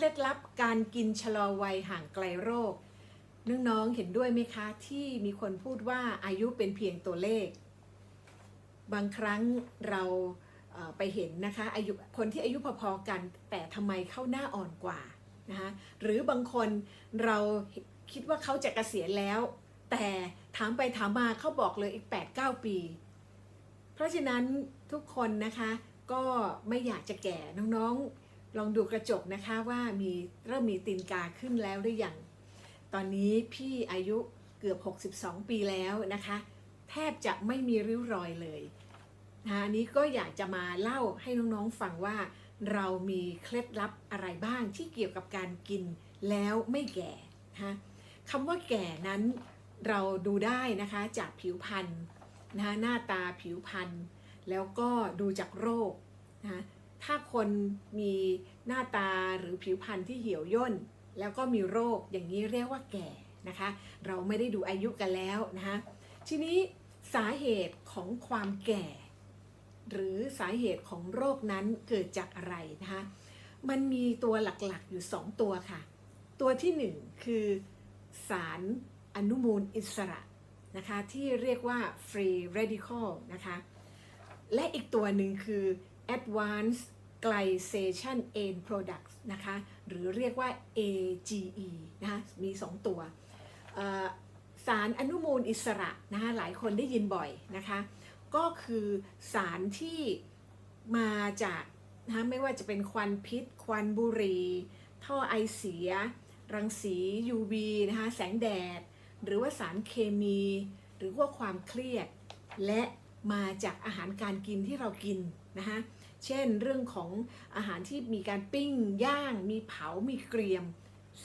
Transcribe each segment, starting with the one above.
เคล็ดลับการกินชะลอวัยห่างไกลโรค น้องๆเห็นด้วยไหมคะที่มีคนพูดว่าอายุเป็นเพียงตัวเลข บางครั้งเราไปเห็นนะคะอายุคนที่อายุพอๆกัน แต่ทำไมเข้าหน้าอ่อนกว่านะคะหรือบางคนเราคิดว่าเขาจะเกษียณแล้ว แต่ถามไปถามมาเขาบอกเลยอีก 8-9 ปี เพราะฉะนั้นทุกคนนะคะก็ไม่อยากจะแก่น้องๆ ลองดูกระจกนะคะว่ามีเริ่มมีตีนกาขึ้นแล้วหรือยัง ตอนนี้พี่อายุเกือบ 62 ปีแล้วนะคะ แทบจะไม่มีริ้วรอยเลยนะะอันนี้ก็อยากจะมาเล่าให้น้องๆฟังว่า เรามีเคล็ดลับอะไรบ้างที่เกี่ยวกับการกินแล้วไม่แก่นะคำว่าแก่นั้นเราดูได้นะคะจากผิวพรรณนะหน้าตาผิวพรรณแล้วก็ดูจากโรคนะ ถ้าคนมีหน้าตาหรือผิวพรรณที่เหี่ยวย่น แล้วก็มีโรคอย่างนี้เรียกว่าแก่นะคะ เราไม่ได้ดูอายุกันแล้วนะคะทีนี้สาเหตุของความแก่ หรือสาเหตุของโรคนั้นเกิดจากอะไรนะคะมันมีตัวหลักๆอยู่ 2 ตัวค่ะ ตัวที่ 1 คือสารอนุมูลอิสระนะคะที่เรียกว่า free radical นะคะและอีกตัวหนึ่งคือ advanced glycation end products นะคะ หรือเรียกว่า AGE นะคะมี 2 ตัว สารอนุมูลอิสระนะคะหลายคนได้ยินบ่อยนะคะ ก็คือสารที่มาจากนะคะไม่ว่าจะเป็นควันพิษ ควันบุหรี่ ท่อไอเสีย รังสี UV นะคะ แสงแดด หรือว่าสารเคมี หรือว่าความเครียด และมาจากอาหารการกินที่เรากินนะคะ เช่นเรื่องของอาหารที่มีการปิ้งย่าง มีเผา มีเกรียม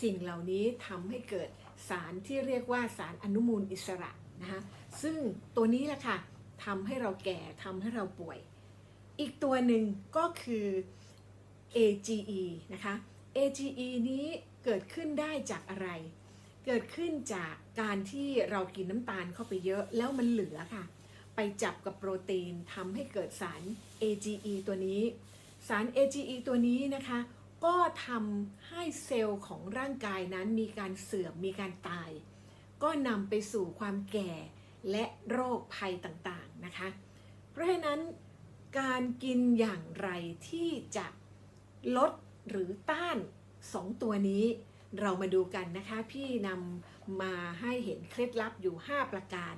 สิ่งเหล่านี้ทำให้เกิดสารที่เรียกว่าสารอนุมูลอิสระนะคะซึ่งตัวนี้แหละค่ะทำให้เราแก่ทำให้เราป่วย อีกตัวหนึ่งก็คือ AGE นะคะ AGE นี้เกิดขึ้นได้จากอะไร เกิดขึ้นจากการที่เรากินน้ำตาลเข้าไปเยอะแล้วมันเหลือค่ะ ไปจับกับโปรตีนทำให้เกิดสาร AGE ตัวนี้ สาร AGE ตัวนี้นะคะ ก็ทำให้เซลล์ของร่างกายนั้นมีการเสื่อมมีการตาย ก็นำไปสู่ความแก่และโรคภัยต่างๆนะคะ เพราะฉะนั้นการกินอย่างไรที่จะลดหรือต้านสองตัวนี้เรามาดูกันนะคะ พี่นำมาให้เห็นเคล็ดลับอยู่ 5 ประการ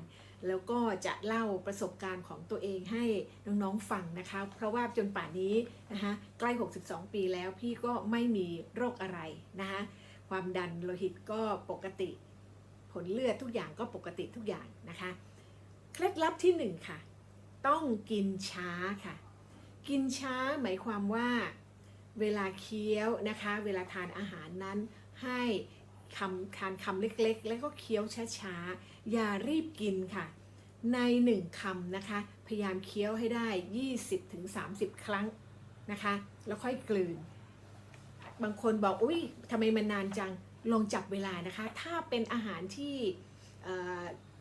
แล้วก็จะเล่าประสบการณ์ของตัวเองให้น้องๆฟังนะคะ เพราะว่าจนป่านนี้นะคะใกล้ 62 ปีแล้วพี่ก็ไม่มีโรคอะไรนะคะความดันโลหิตก็ปกติ ผลเลือดทุกอย่างก็ปกติทุกอย่างนะคะ เคล็ดลับที่หนึ่งค่ะ ต้องกินช้าค่ะ กินช้าหมายความว่าเวลาเคี้ยวนะคะ เวลาทานอาหารนั้นให้คำทานคำเล็กๆ แล้วก็เคี้ยวช้าๆ อย่ารีบกินค่ะ ในหนึ่งคำนะคะ พยายามเคี้ยวให้ได้ 20-30 ครั้งนะคะ แล้วค่อยกลืน บางคนบอกอุ้ยทำไมมันนานจังลองจับเวลานะคะ ถ้าเป็นอาหารที่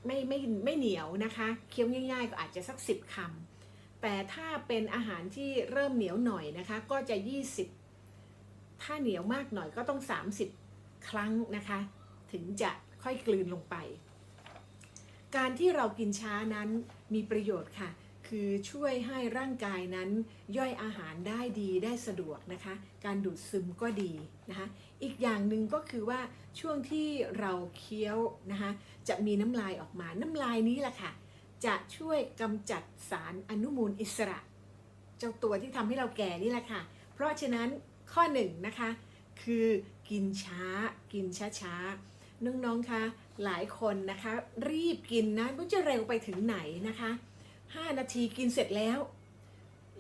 ไม่ไม่ไม่เหนียวนะคะเคี้ยวง่ายๆ ก็อาจจะสัก 10คำแต่ถ้าเป็นอาหารที่เริ่มเหนียวหน่อยนะคะ ก็จะ 20 ถ้าเหนียวมากหน่อยก็ต้อง 30 ครั้งนะคะ ถึงจะค่อยกลืนลงไป การที่เรากินช้านั้นมีประโยชน์ค่ะ คือช่วยให้ร่างกายนั้นย่อยอาหารได้ดีได้สะดวกนะคะ การดูดซึมก็ดีนะคะ อีกอย่างหนึ่งก็คือว่าช่วงที่เราเคี้ยวนะคะจะมีน้ำลายออกมาน้ำลายนี้แหละค่ะ จะช่วยกำจัดสารอนุมูลอิสระ เจ้าตัวที่ทำให้เราแก่นี่แหละค่ะ เพราะฉะนั้นข้อหนึ่งนะคะ คือกินช้า กินช้าๆน้องๆคะ หลายคนนะคะ รีบกินนะมันจะเร็วไปถึงไหนนะคะ 5 นาทีกินเสร็จแล้ว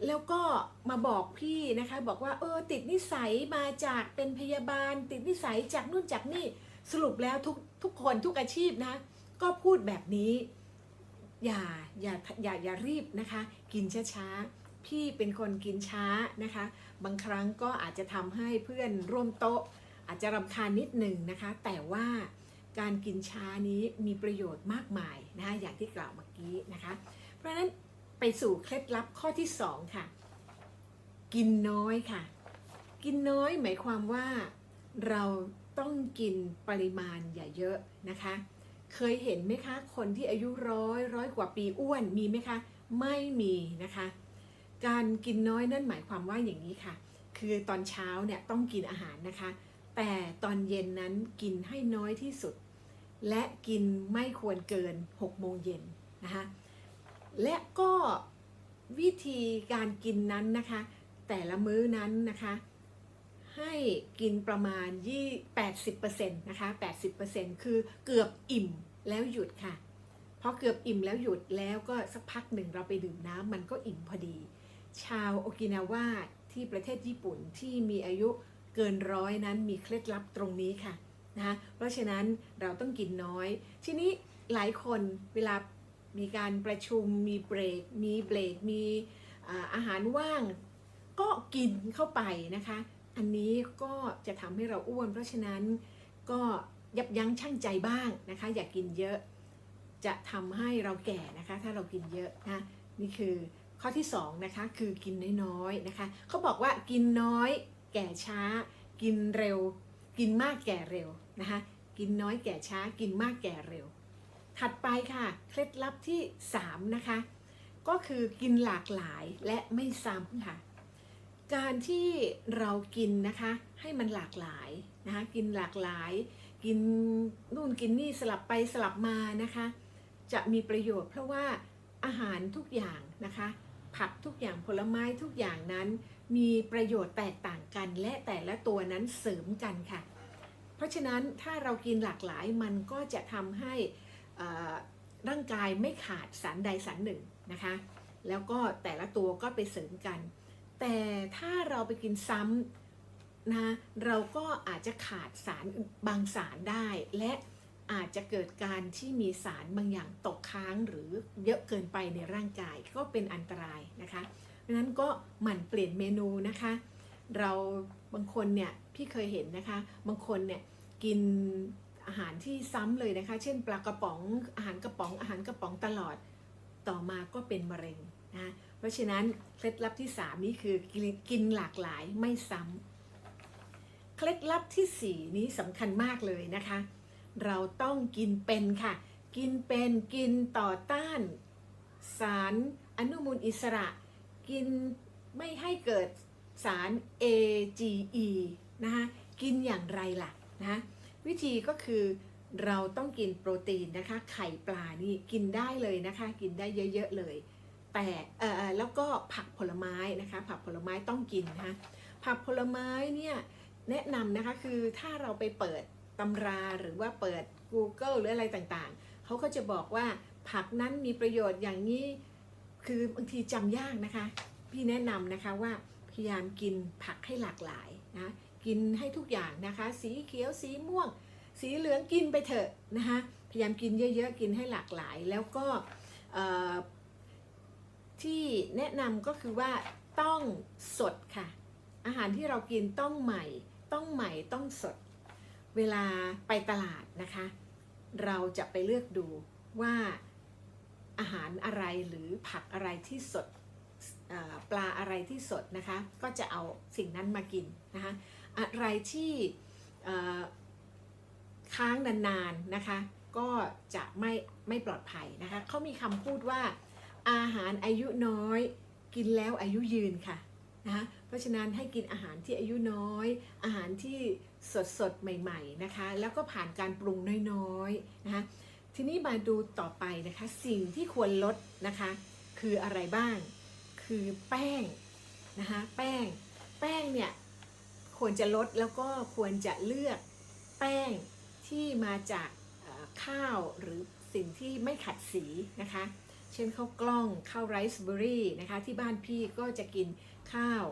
แล้วก็มาบอกพี่นะคะ บอกว่าเออติดนิสัยมาจากเป็นพยาบาล ติดนิสัยจากนู่นจากนี่สรุปแล้วทุกทุกคนทุกอาชีพนะ ก็พูดแบบนี้ อย่าอย่าอย่าอย่ารีบนะคะ กินช้าๆพี่เป็นคนกินช้านะคะ บางครั้งก็อาจจะทำให้เพื่อนร่วมโต๊ะ อาจจะรำคาญนิดหนึ่งนะคะ แต่ว่า การกินชานี้มีประโยชน์มากมายนะคะอย่างที่กล่าวเมื่อกี้นะคะ เพราะฉะนั้นไปสู่เคล็ดลับข้อที่ 2 ค่ะ กินน้อยค่ะ กินน้อยหมายความว่าเราต้องกินปริมาณอย่าเยอะนะคะ เคยเห็นไหมคะ คนที่อายุร้อยร้อยกว่าปีอ้วนมีไหมคะ ไม่มีนะคะ การกินน้อยนั่นหมายความว่าอย่างนี้ค่ะ คือตอนเช้าเนี่ยต้องกินอาหารนะคะ แต่ตอนเย็นนั้นกินให้น้อยที่สุด และกินไม่ควรเกิน 6 โมงเย็นนะคะและก็วิธีการกินนั้นนะคะ แต่ละมื้อนั้นนะคะ ให้กินประมาณยี่80%นะคะ80%คือเกือบอิ่มแล้วหยุดค่ะพอเกือบอิ่มแล้วหยุดแล้วก็สักพักหนึ่งเราไปดื่มน้ำมันก็อิ่มพอดี ชาวโอกินาวาที่ประเทศญี่ปุ่นที่มีอายุเกินร้อยนั้นมีเคล็ดลับตรงนี้ค่ะ นะคะเพราะฉะนั้นเราต้องกินน้อย ทีนี้หลายคนเวลามีการประชุมมีเบรก มีเบรก มีอาหารว่าง ก็กินเข้าไปนะคะ อันนี้ก็จะทำให้เราอ้วน เพราะฉะนั้นก็ยับยั้งชั่งใจบ้างนะคะ อย่ากกินเยอะจะทำให้เราแก่นะคะ ถ้าเรากินเยอะนะนี่คือข้อที่สองนะคะคือกินน้อยๆนะคะเขาบอกว่ากินน้อย แก่ช้า กินเร็ว กินมากแก่เร็วนะคะกินน้อยแก่ช้ากินมากแก่เร็ว ถัดไปค่ะ เคล็ดลับที่สามนะคะ ก็คือกินหลากหลายและไม่ซ้ำค่ะ การที่เรากินนะคะให้มันหลากหลายนะคะกินหลากหลาย กินนู่นกินนี่สลับไปสลับมานะคะ จะมีประโยชน์เพราะว่าอาหารทุกอย่างนะคะ ผักทุกอย่างผลไม้ทุกอย่างนั้น มีประโยชน์แตกต่างกัน และแต่ละตัวนั้นเสริมกันค่ะ เพราะฉะนั้นถ้าเรากินหลากหลายมันก็จะทำให้ร่างกายไม่ขาดสารใดสารหนึ่งนะคะ แล้วก็แต่ละตัวก็ไปเสริมกัน แต่ถ้าเราไปกินซ้ำนะเราก็อาจจะขาดสารบางสารได้ และอาจจะเกิดการที่มีสารบางอย่างตกค้างหรือเยอะเกินไปในร่างกายก็เป็นอันตรายนะคะ ดังนั้นก็หมั่นเปลี่ยนเมนูนะคะ เราบางคนเนี่ยพี่เคยเห็นนะคะ บางคนเนี่ยกินอาหารที่ซ้ำเลยนะคะ เช่นปลากระป๋องอาหารกระป๋องอาหารกระป๋องตลอดต่อมาก็เป็นมะเร็งนะเพราะฉะนั้นเคล็ดลับที่ 3 นี้คือกินหลากหลายไม่ซ้ำเคล็ดลับทีสี่4 นี้สำคัญมากเลยนะคะ เราต้องกินเป็นค่ะ กินเป็นกินต่อต้าน สารอนุมูลอิสระ กินไม่ให้เกิดสาร AGE นะคะกินอย่างไรล่ะนะวิธีก็คือเราต้องกินโปรตีนนะคะ ไข่ปลานี่กินได้เลยนะคะ กินได้เยอะ ๆ เลย แต่เออแล้วก็ผักผลไม้นะคะ ผักผลไม้ต้องกินนะคะผักผลไม้เนี่ยแนะนำนะคะคือถ้าเราไปเปิดตำราหรือว่าเปิด Google หรืออะไรต่างๆ เขาก็จะบอกว่าผักนั้นมีประโยชน์อย่างนี้ คือบางทีจำยากนะคะ พี่แนะนำนะคะว่าพยายามกินผักให้หลากหลายนะกินให้ทุกอย่างนะคะ สีเขียวสีม่วง สีเหลืองกินไปเถอะนะคะพยายามกินเยอะๆกินให้หลากหลาย แล้วก็ที่แนะนำก็คือว่าต้องสดค่ะ อาหารที่เรากินต้องใหม่ ต้องใหม่ต้องสด เวลาไปตลาดนะคะ เราจะไปเลือกดูว่า อาหารอะไรหรือผักอะไรที่สดปลาอะไรที่สดนะคะ ก็จะเอาสิ่งนั้นมากินนะคะอะไรที่ค้างนานๆนะคะ ก็จะไม่ไม่ปลอดภัยนะคะเขามีคำพูดว่าอาหารอายุน้อย กินแล้วอายุยืนค่ะนะคะเพราะฉะนั้นให้กินอาหารที่อายุน้อย อาหารที่สดสดใหม่ ๆนะคะ แล้วก็ผ่านการปรุงน้อยๆนะคะ ทีนี้มาดูต่อไปนะคะ สิ่งที่ควรลดนะคะ คืออะไรบ้าง คือแป้งนะคะแป้ง แป้งเนี่ยควรจะลดแล้วก็ควรจะเลือกแป้งที่มาจากข้าวหรือสิ่งที่ไม่ขัดสีนะคะ เช่นข้าวกล้องข้าวไรซ์เบอรี่นะคะ ที่บ้านพี่ก็จะกินข้าว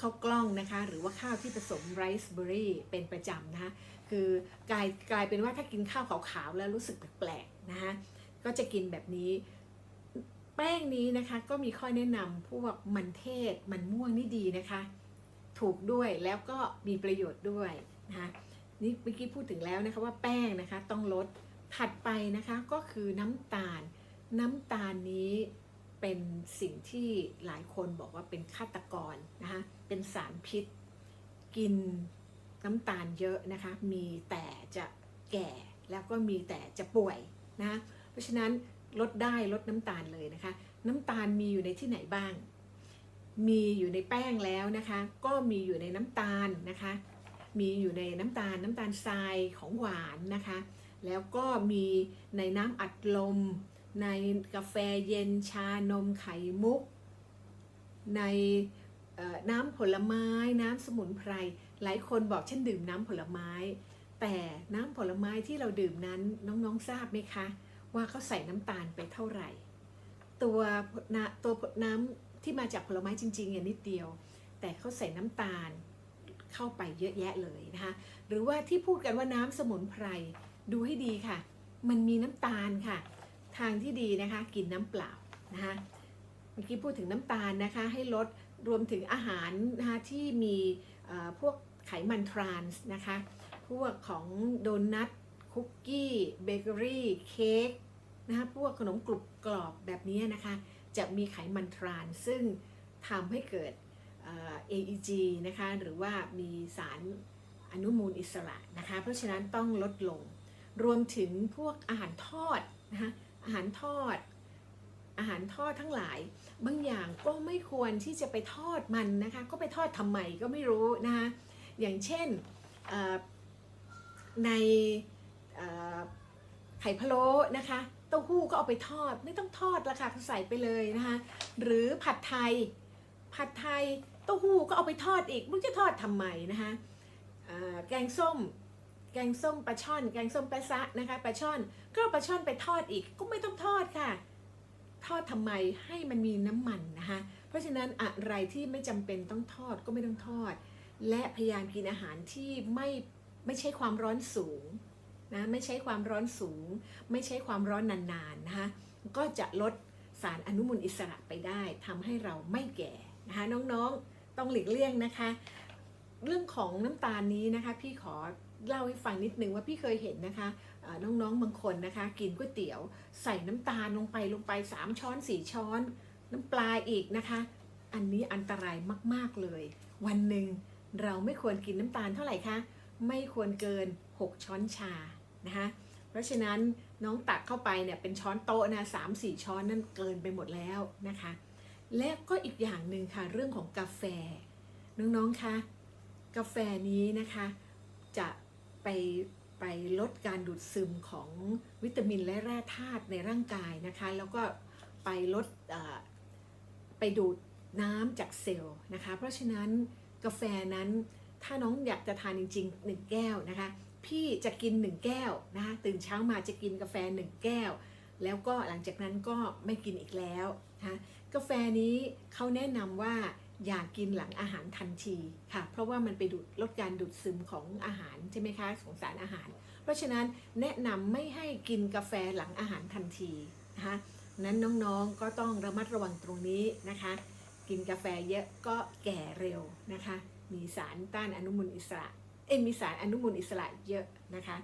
ข้าวกล้องนะคะ หรือว่าข้าวที่ผสมไรซ์เบอร์รี่เป็นประจำนะคะคือกลายกลายเป็นว่าถ้ากินข้าวขาวๆแล้วรู้สึกแปลกๆนะคะก็จะกินแบบนี้ แป้งนี้นะคะก็มีข้อแนะนำพวกมันเทศมันม่วงนี่ดีนะคะ ถูกด้วยแล้วก็มีประโยชน์ด้วยนะคะนี่เมื่อกี้พูดถึงแล้วนะคะว่าแป้งนะคะต้องลดถัดไปนะคะก็คือน้ำตาล น้ำตาลนี้ เป็นสิ่งที่หลายคนบอกว่าเป็นฆาตกรนะคะเป็นสารพิษ กินน้ำตาลเยอะนะคะ มีแต่จะแก่แล้วก็มีแต่จะป่วยนะคะเพราะฉะนั้นลดได้ลดน้ำตาลเลยนะคะ น้ำตาลมีอยู่ในที่ไหนบ้าง มีอยู่ในแป้งแล้วนะคะ ก็มีอยู่ในน้ำตาลนะคะ มีอยู่ในน้ำตาลน้ำตาลทรายของหวานนะคะ แล้วก็มีในน้ำอัดลม ในกาแฟเย็นชานมไข่มุก ในน้ำผลไม้น้ำสมุนไพร หลายคนบอกฉันดื่มน้ำผลไม้ แต่น้ำผลไม้ที่เราดื่มนั้นน้องๆทราบไหมคะ ว่าเขาใส่น้ำตาลไปเท่าไหร่ ตัวน้ำตัวน้ำที่มาจากผลไม้จริงๆเนี่ยนิดเดียว แต่เขาใส่น้ำตาลเข้าไปเยอะแยะเลยนะคะหรือว่าที่พูดกันว่าน้ำสมุนไพรดูให้ดีค่ะ มันมีน้ำตาลค่ะ ทางที่ดีนะคะกินน้ำเปล่านะคะเมื่อกี้พูดถึงน้ำตาลนะคะให้ลดรวมถึงอาหารนะคะที่มีพวกไขมันทรานส์นะคะพวกของโดนัทคุกกี้เบเกอรี่เค้กนะคะพวกขนมกรุบกรอบแบบนี้นะคะจะมีไขมันทรานส์ซึ่งทำให้เกิด AEG นะคะหรือว่ามีสารอนุมูลอิสระนะคะเพราะฉะนั้นต้องลดลง รวมถึงพวกอาหารทอดนะคะ อาหารทอด อาหารทอดทั้งหลาย บางอย่างก็ไม่ควรที่จะไปทอดมันนะคะ ก็ไปทอดทำไมก็ไม่รู้นะคะอย่างเช่นในไข่พะโล้นะคะ เต้าหู้ก็เอาไปทอด ไม่ต้องทอดละค่ะใส่ไปเลยนะคะ หรือผัดไทย ผัดไทย เต้าหู้ก็เอาไปทอดอีก มึงจะทอดทำไมนะคะแกงส้ม แกงส้มปลาช่อน แกงส้มปลาซะนะคะปลาช่อนก็เอปลาช่อนไปทอดอีกก็ไม่ต้องทอดค่ะ ทอดทำไมให้มันมีน้ำมันนะคะ เพราะฉะนั้นอะไรที่ไม่จำเป็นต้องทอดก็ไม่ต้องทอด และพยายามกินอาหารที่ไม่ไม่ใช่ความร้อนสูงนะไม่ใช่ความร้อนสูง ไม่ใช่ความร้อนนานๆนะคะก็จะลดสารอนุมูลอิสระไปได้ทำให้เราไม่แก่นะคะน้องๆต้องหลีกเลี่ยงนะคะ เรื่องของน้ำตาลนี้นะคะพี่ขอ เล่าให้ฟังนิดนึงว่าพี่เคยเห็นนะคะน้องๆบางคนนะคะ กินก๋วยเตี๋ยว ใส่น้ำตาลลงไปลงไป 3 ช้อน 4 ช้อน น้ำปลาอีกนะคะ อันนี้อันตรายมากๆเลย วันหนึ่งเราไม่ควรกินน้ำตาลเท่าไหร่คะไม่ควรเกิน 6 ช้อนชานะคะเพราะฉะนั้นน้องตักเข้าไปเนี่ยเป็นช้อนโต๊ะนะสามสี่ช้อนนั่นเกินไปหมดแล้วนะคะ และก็อีกอย่างหนึ่งค่ะเรื่องของกาแฟ น้องๆคะกาแฟนี้นะคะจะ ไปไปลดการดูดซึมของวิตามินและแร่ธาตุในร่างกายนะคะ แล้วก็ไปลดไปดูดน้ำจากเซลล์นะคะ เพราะฉะนั้นกาแฟนั้นถ้าน้องอยากจะทานจริงๆ1แก้วนะคะ พี่จะกิน 1 แก้วนะคะตื่นเช้ามาจะกินกาแฟ 1 แก้ว แล้วก็หลังจากนั้นก็ไม่กินอีกแล้วนะะกาแฟนี้เขาแนะนำว่า อย่ากินหลังอาหารทันทีค่ะ เพราะว่ามันไปดูดลดการดูดซึมของอาหารใช่ไหมคะของสารอาหาร เพราะฉะนั้นแนะนำไม่ให้กินกาแฟหลังอาหารทันทีนะคะนั้นน้องๆก็ต้องระมัดระวังตรงนี้นะคะ กินกาแฟเยอะก็แก่เร็วนะคะ มีสารต้านอนุมูลอิสระเอ้ยมีสารอนุมูลอิสระเยอะนะคะ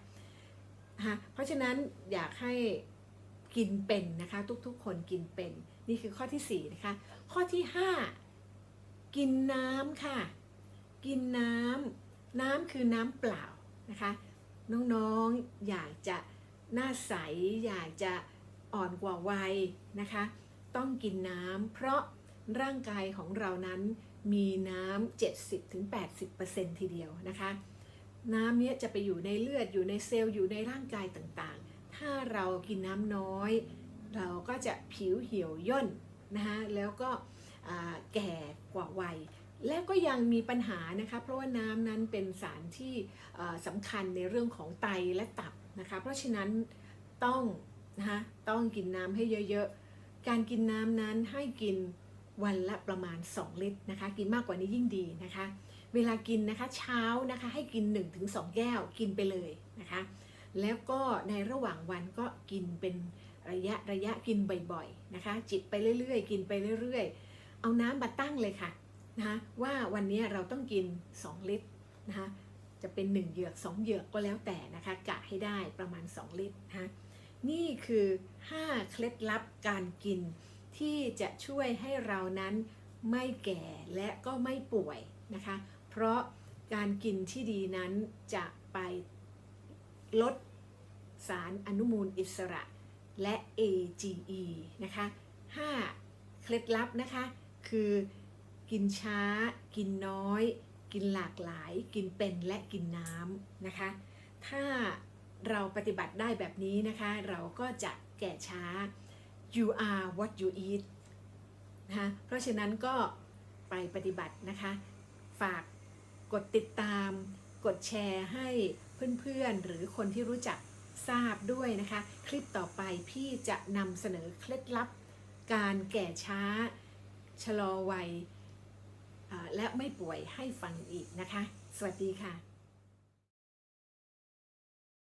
นะคะเพราะฉะนั้นอยากให้กินเป็นนะคะ ทุกๆ คนกินเป็น นี่คือข้อที่สี่นะคะข้อที่ห้า กินน้ำค่ะ กินน้ำน้ำคือน้ำเปล่านะคะ น้องๆอยากจะหน้าใส อยากจะอ่อนกว่าวัยนะคะ ต้องกินน้ำเพราะร่างกายของเรานั้นมีน้ำ70-80%ทีเดียวนะคะ น้ำเนี้ยจะไปอยู่ในเลือดอยู่ในเซลล์อยู่ในร่างกายต่างๆ ถ้าเรากินน้ำน้อย เราก็จะผิวเหี่ยวย่นนะคะแล้วก็ แก่กว่าวัย และก็ยังมีปัญหานะคะเพราะว่าน้ำนั้นเป็นสารที่สำคัญในเรื่องของไตและตับนะคะเพราะฉะนั้นต้องนะคะต้องกินน้ำให้เยอะๆ การกินน้ำนั้นให้กินวันละประมาณ 2 ลิตรนะคะกินมากกว่านี้ยิ่งดีนะคะ เวลากินนะคะเช้านะคะให้กิน 1-2 แก้วกินไปเลยนะคะแล้วก็ในระหว่างวันก็กินเป็นระยะระยะกินบ่อยๆนะคะ จิบไปเรื่อยๆ กินไปเรื่อยๆ เอาน้ำมาตั้งเลยค่ะนะคะว่าวันนี้เราต้องกิน 2 ลิตรนะคะจะเป็น 1 เหยือก 2 เหยือกก็แล้วแต่นะคะกะให้ได้ประมาณ 2 ลิตรนะคะนี่คือ 5 เคล็ดลับการกินที่จะช่วยให้เรานั้นไม่แก่และก็ไม่ป่วยนะคะ เพราะการกินที่ดีนั้นจะไปลดสารอนุมูลอิสระและ AGE นะคะ 5 เคล็ดลับนะคะ คือกินช้า กินน้อย กินหลากหลาย กินเป็นและกินน้ำนะคะ ถ้าเราปฏิบัติได้แบบนี้นะคะ เราก็จะแก่ช้า you are what you eat นะคะเพราะฉะนั้นก็ไปปฏิบัตินะคะ ฝากกดติดตาม กดแชร์ให้เพื่อนๆ หรือคนที่รู้จักทราบด้วยนะคะ คลิปต่อไปพี่จะนำเสนอเคล็ดลับ การแก่ช้า ชะลอวัยและไม่ป่วยให้ฟังอีกนะคะ สวัสดีค่ะ